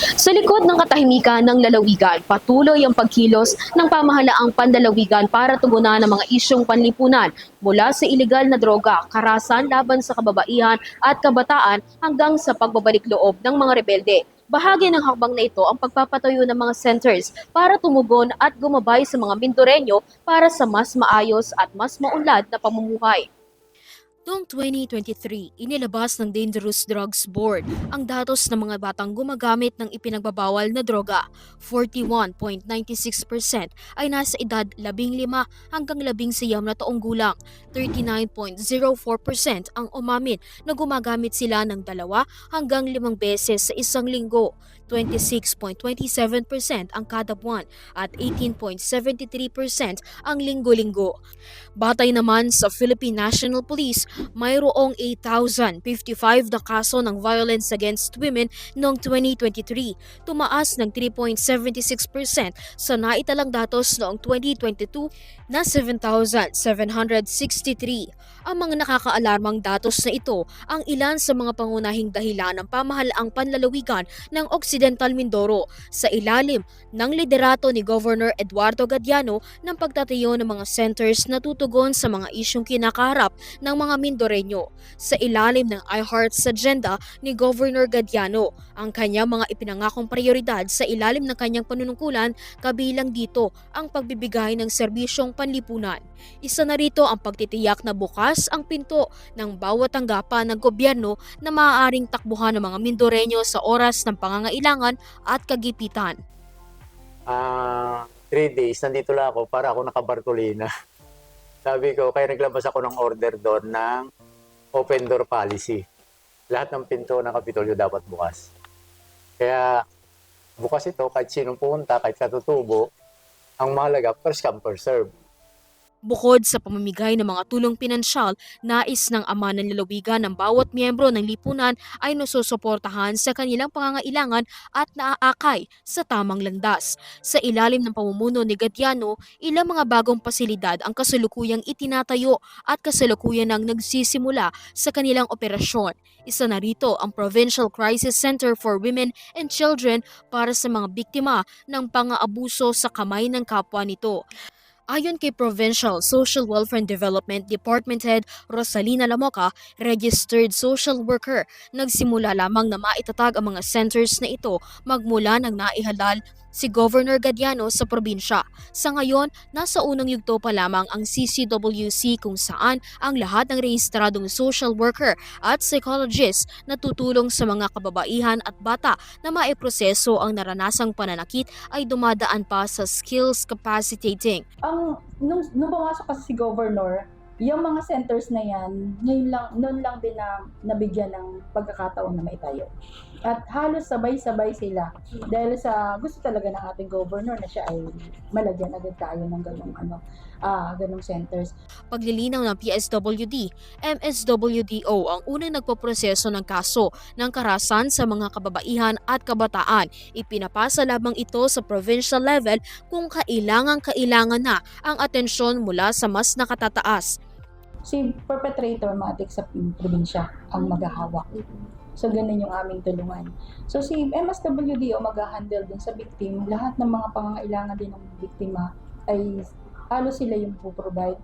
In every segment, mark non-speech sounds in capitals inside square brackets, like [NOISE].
Sa likod ng katahimikan ng lalawigan, patuloy ang pagkilos ng pamahalaang pandalawigan para tugunan ang mga isyong panlipunan mula sa ilegal na droga, karasan laban sa kababaihan at kabataan hanggang sa pagbabalik loob ng mga rebelde. Bahagi ng hakbang na ito ang pagpapatayo ng mga centers para tumugon at gumabay sa mga Mindoreño para sa mas maayos at mas maunlad na pamumuhay. Noong 2023, inilabas ng Dangerous Drugs Board ang datos ng mga batang gumagamit ng ipinagbabawal na droga. 41.96% ay nasa edad 15 hanggang 19 na taong gulang. 39.04% ang umamin na gumagamit sila ng dalawa hanggang limang beses sa isang linggo. 26.27% ang kada buwan at 18.73% ang linggo-linggo. Batay naman sa Philippine National Police, mayroong 8,055 na kaso ng violence against women noong 2023, tumaas ng 3.76% sa naitalang datos noong 2022 na 7,763. Ang mga nakakaalarmang datos na ito ang ilan sa mga pangunahing dahilan ng pamahalaang panlalawigan ng Occidental Mindoro sa ilalim ng liderato ni Governor Eduardo Gadiano ng pagtatayo ng mga centers na tutugon sa mga isyong kinakaharap ng mga Mindoreño. Sa ilalim ng iHeart's agenda ni Governor Gadiano, ang kanyang mga ipinangakong prioridad sa ilalim ng kanyang panunungkulan kabilang dito ang pagbibigay ng serbisyong panlipunan. Isa na rito ang pagtitiyak na bukas ang pinto ng bawat tanggapan ng gobyerno na maaaring takbuhan ng mga Mindoreño sa oras ng pangangailangan at kagipitan. ah three days, nandito lang ako para ako nakabartolina. [LAUGHS] Sabi ko, kaya naglabas ako ng order doon ng open door policy. Lahat ng pinto ng Kapitolyo dapat bukas. Kaya bukas ito, kahit sinong pumunta, kahit katutubo, ang mahalaga, first come, first serve. Bukod sa pamamigay ng mga tulong pinansyal, nais ng ama ng lalawigan ng bawat miyembro ng lipunan ay nasusuportahan sa kanilang pangangailangan at naaakay sa tamang landas. Sa ilalim ng pamumuno ni Gatiano, ilang mga bagong pasilidad ang kasalukuyang itinatayo at kasalukuyan ang nagsisimula sa kanilang operasyon. Isa na rito ang Provincial Crisis Center for Women and Children para sa mga biktima ng pang-aabuso sa kamay ng kapwa nito. Ayon kay Provincial Social Welfare and Development Department Head Rosalina Lamoca, registered social worker, nagsimula lamang na maitatag ang mga centers na ito magmula ng naihalal si Governor Gadiano sa probinsya. Sa ngayon, nasa unang yugto pa lamang ang CCWC kung saan ang lahat ng rehistradong social worker at psychologist na tutulong sa mga kababaihan at bata na maiproseso ang naranasang pananakit ay dumadaan pa sa skills capacitating. ang nung, nung pumasok kasi si governor, yung mga centers na yan, ngayon lang, noon lang din na nabigyan ng pagkakataon na maitayo. At halos sabay-sabay sila dahil sa gusto talaga ng ating governor na siya ay malagyan agad tayo ng ganong ano, ah, ganong centers. paglilinaw ng PSWD, MSWDO ang unang nagpoproseso ng kaso ng karasan sa mga kababaihan at kabataan. Ipinapasa lamang ito sa provincial level kung kailangan-kailangan na ang atensyon mula sa mas nakatataas. Si perpetrator matik sa probinsya ang maghahawak. So, ganun yung aming tulungan. So, si MSWDO mag-handle din sa victim. Lahat ng mga pangangailangan din ng biktima ay halos sila yung provide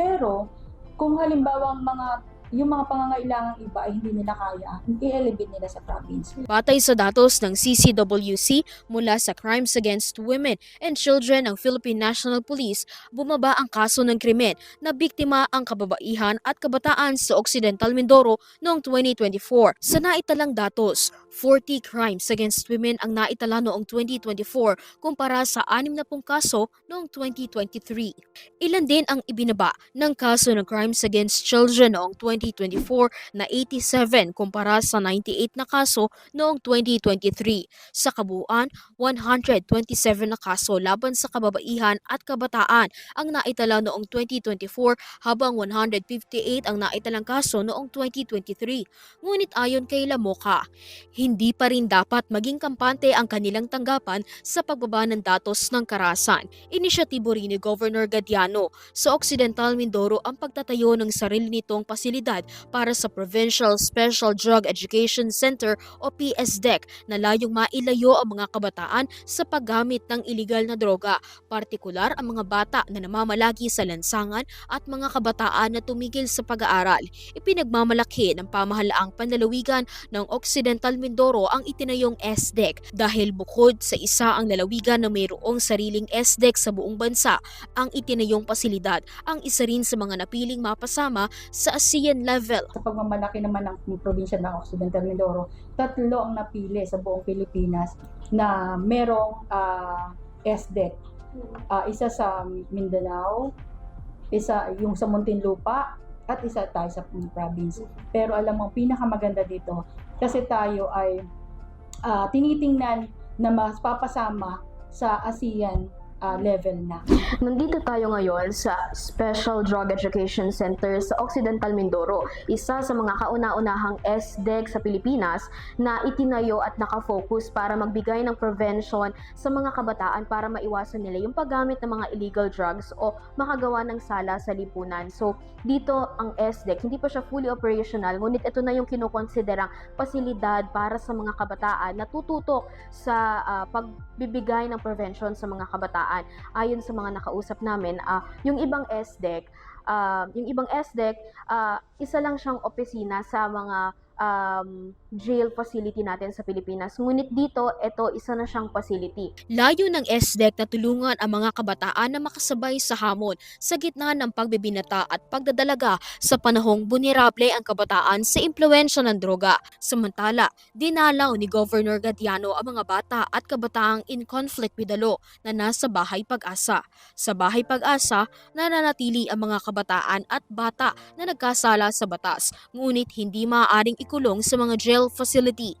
Pero, kung halimbawa ang mga yung mga pangangailangan iba ay hindi nila kaya, i-elevate nila sa province. Batay sa datos ng CCWC mula sa Crimes Against Women and Children ng Philippine National Police, bumaba ang kaso ng krimen na biktima ang kababaihan at kabataan sa Occidental Mindoro noong 2024. Sa naitalang datos, 40 crimes against women ang naitala noong 2024 kumpara sa 60 kaso noong 2023. Ilan din ang ibinaba ng kaso ng crimes against children noong 2024 na 87 kumpara sa 98 na kaso noong 2023. Sa kabuuan, 127 na kaso laban sa kababaihan at kabataan ang naitala noong 2024 habang 158 ang naitalang kaso noong 2023. Ngunit ayon kay Lamoca, hindi pa rin dapat maging kampante ang kanilang tanggapan sa pagbaba ng datos ng karasan. Inisyatibo rin ni Governor Gadiano sa Occidental Mindoro ang pagtatayo ng sarili nitong pasilidad para sa Provincial Special Drug Education Center o PSDEC na layong mailayo ang mga kabataan sa paggamit ng iligal na droga, partikular ang mga bata na namamalagi sa lansangan at mga kabataan na tumigil sa pag-aaral. Ipinagmamalaki ng pamahalaang panlalawigan ng Occidental Mindoro ang itinayong SDEC dahil bukod sa isa ang lalawigan na mayroong sariling SDEC sa buong bansa, ang itinayong pasilidad ang isa rin sa mga napiling mapasama sa ASEAN level. Sa pagmamalaki naman ng probinsya ng Occidental Mindoro, tatlo ang napili sa buong Pilipinas na merong ah, SDEC. Ah, isa sa Mindanao, isa yung sa Muntinlupa, at isa tayo sa province. Pero alam mo, pinakamaganda dito, kasi tayo ay ah, tinitingnan na mas papasama sa ASEAN ah, level na. Nandito tayo ngayon sa Special Drug Education Center sa Occidental Mindoro, isa sa mga kauna-unahang SDEC sa Pilipinas na itinayo at nakafocus para magbigay ng prevention sa mga kabataan para maiwasan nila yung paggamit ng mga illegal drugs o makagawa ng sala sa lipunan. So, dito ang SDEC, hindi pa siya fully operational, ngunit ito na yung kinukonsiderang pasilidad para sa mga kabataan na tututok sa ah, pagbibigay ng prevention sa mga kabataan ayon sa mga nakausap namin, ah, yung ibang SDEC, ah, yung ibang SDEC, ah, isa lang siyang opisina sa mga um, jail facility natin sa Pilipinas. Ngunit dito, ito isa na siyang facility. Layo ng SDEC na tulungan ang mga kabataan na makasabay sa hamon sa gitna ng pagbibinata at pagdadalaga sa panahong vulnerable ang kabataan sa impluensya ng droga. Samantala, dinalaw ni Governor Gadiano ang mga bata at kabataang in conflict with the law na nasa Bahay Pag-asa. Sa Bahay Pag-asa, nananatili ang mga kabataan at bata na nagkasala sa batas, ngunit hindi maaaring ikulong sa mga jail facility.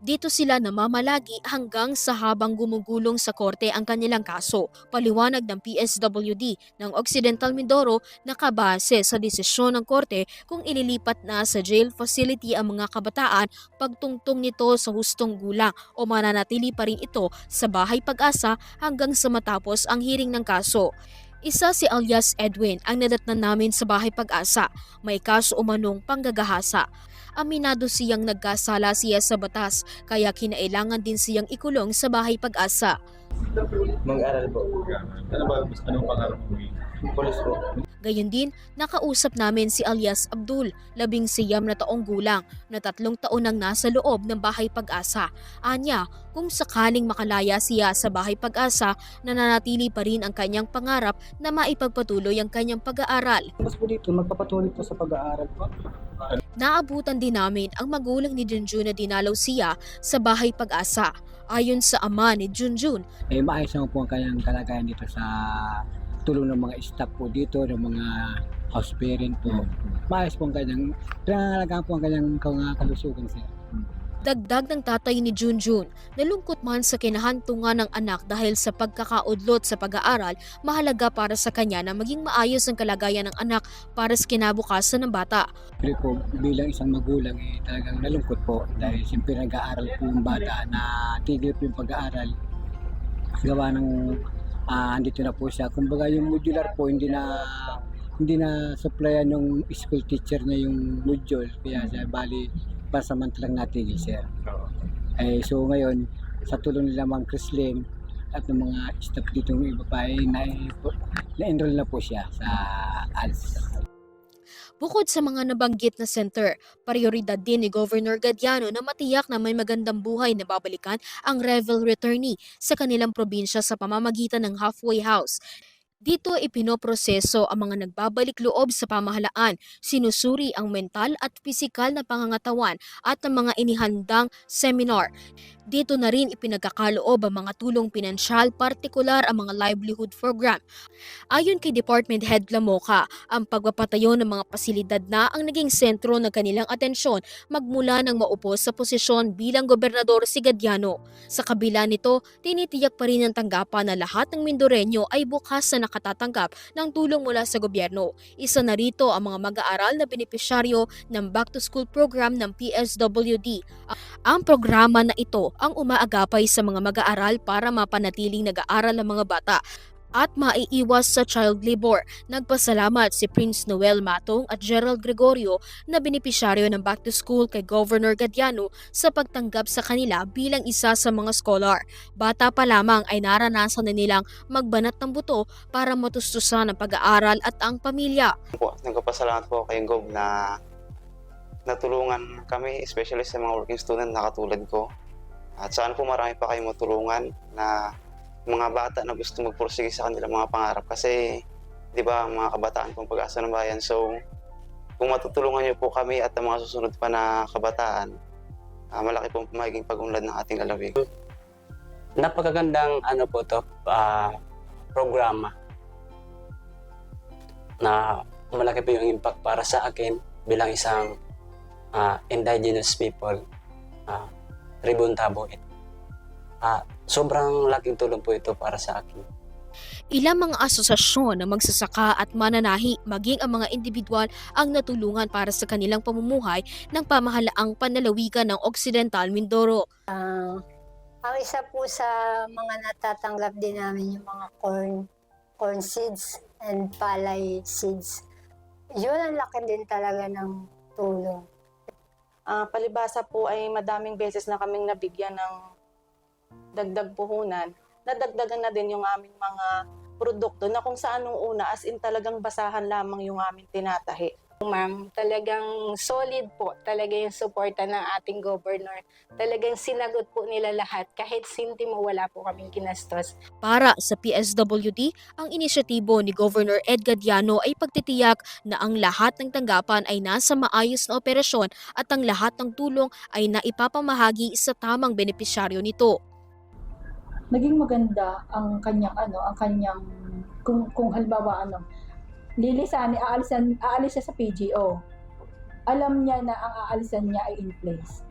Dito sila namamalagi hanggang sa habang gumugulong sa korte ang kanilang kaso. Paliwanag ng PSWD ng Occidental Mindoro nakabase sa desisyon ng korte kung ililipat na sa jail facility ang mga kabataan pagtungtong nito sa hustong gulang o mananatili pa rin ito sa bahay pag-asa hanggang sa matapos ang hearing ng kaso. Isa si alias Edwin ang nadatnan namin sa bahay pag-asa. May kaso umanong panggagahasa. Aminado siyang nagkasala siya sa batas kaya kinailangan din siyang ikulong sa bahay pag-asa. Mag-aral po. Ano ba, anong pangarap mo? Polis po. Gayon din, nakausap namin si alias Abdul, labing siyam na taong gulang, na tatlong taon nang nasa loob ng bahay pag-asa. Anya, kung sakaling makalaya siya sa bahay pag-asa, nananatili pa rin ang kanyang pangarap na maipagpatuloy ang kanyang pag-aaral. Tapos po dito, magpapatuloy po sa pag-aaral po. Naabutan din namin ang magulang ni Junjun na dinalaw siya sa bahay pag-asa. Ayon sa ama ni Junjun, Eh, maayos po ang kanyang kalagayan dito sa tulong ng mga staff po dito, ng mga house parent po. Maayos po ang kanyang, pinangalagaan po ang kanyang kanyang kalusugan sir. Dagdag ng tatay ni Junjun, nalungkot man sa kinahantungan ng anak dahil sa pagkakaudlot sa pag-aaral, mahalaga para sa kanya na maging maayos ang kalagayan ng anak para sa kinabukasan ng bata. Pero po, bilang isang magulang, eh, talagang nalungkot po dahil siyempre nag-aaral po yung bata na tigil po yung pag-aaral. Gawa ng ah, andito na po siya. Kumbaga yung modular po, hindi na hindi na supplyan ng school teacher niya yung module. Kaya siya, bali, pasamantalang natigil siya. Eh, so ngayon, sa tulong nila Ma'am Chrislyn at ng mga staff dito ng iba pa, eh, na, na-enroll na po siya sa ALS. Bukod sa mga nabanggit na center, prioridad din ni Governor Gadiano na matiyak na may magandang buhay na babalikan ang Revel returnee sa kanilang probinsya sa pamamagitan ng halfway house. Dito ipinoproseso ang mga nagbabalik loob sa pamahalaan, sinusuri ang mental at pisikal na pangangatawan at ang mga inihandang seminar. Dito na rin ipinagkakaloob ang mga tulong pinansyal, partikular ang mga livelihood program. Ayon kay Department Head Lamoca, ang pagpapatayo ng mga pasilidad na ang naging sentro ng kanilang atensyon magmula nang maupo sa posisyon bilang gobernador si Gadiano. Sa kabila nito, tinitiyak pa rin ng tanggapan na lahat ng Mindoreño ay bukas na nakatatanggap ng tulong mula sa gobyerno. Isa na rito ang mga mag-aaral na benepisyaryo ng Back to School program ng PSWD. Ang programa na ito ang umaagapay sa mga mag-aaral para mapanatiling nag-aaral ang mga bata at maiiwas sa child labor. Nagpasalamat si Prince Noel Matong at Gerald Gregorio na benepisyaryo ng Back to School kay Governor Gadiano sa pagtanggap sa kanila bilang isa sa mga scholar. Bata pa lamang ay naranasan na nilang magbanat ng buto para matustusan ang pag-aaral at ang pamilya. po, nagpapasalamat po kay Gob na natulungan kami, especially sa mga working student na katulad ko. At saan po marami pa kayong matulungan na mga bata na gusto magpursige sa kanilang mga pangarap kasi di ba mga kabataan pong pag-asa ng bayan. So kung matutulungan niyo po kami at ang mga susunod pa na kabataan, ah, malaki pong magiging pag-unlad ng ating lalawig. napakagandang ano po to ah, programa na malaki po yung impact para sa akin bilang isang ah, indigenous people uh, Ribon Taboit. Ah, sobrang laking tulong po ito para sa akin. Ilang mga asosasyon ng magsasaka at mananahi maging ang mga individual ang natulungan para sa kanilang pamumuhay ng pamahalaang panlalawigan ng Occidental Mindoro. Ah, ang isa po sa mga natatanggap din namin yung mga corn, corn seeds and palay seeds. Yun ang laki din talaga ng tulong. Ah, palibasa po ay madaming beses na kaming nabigyan ng dagdag puhunan. Nadagdagan na din yung aming mga produkto na kung saan nung una as in talagang basahan lamang yung aming tinatahi. Ma'am, talagang solid po talaga yung suporta ng ating governor. Talagang sinagot po nila lahat. Kahit sintimo wala po kaming kinastos. Para sa PSWD, ang inisyatibo ni Governor Ed Gadiano ay pagtitiyak na ang lahat ng tanggapan ay nasa maayos na operasyon at ang lahat ng tulong ay naipapamahagi sa tamang benepisyaryo nito. Naging maganda ang kanyang ano, ang kanyang kung kung halimbawa ano, lilisan, aalisan, aalis siya sa PGO. Alam niya na ang aalisan niya ay in place.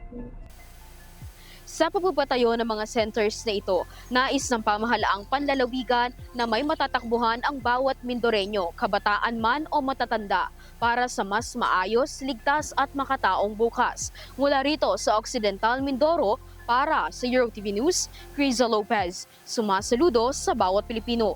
Sa pagpapatayo ng mga centers na ito, nais ng pamahalaang panlalawigan na may matatakbuhan ang bawat Mindoreño, kabataan man o matatanda, para sa mas maayos, ligtas at makataong bukas. Mula rito sa Occidental Mindoro, para sa EuroTV News, Criza Lopez, sumasaludo sa bawat Pilipino.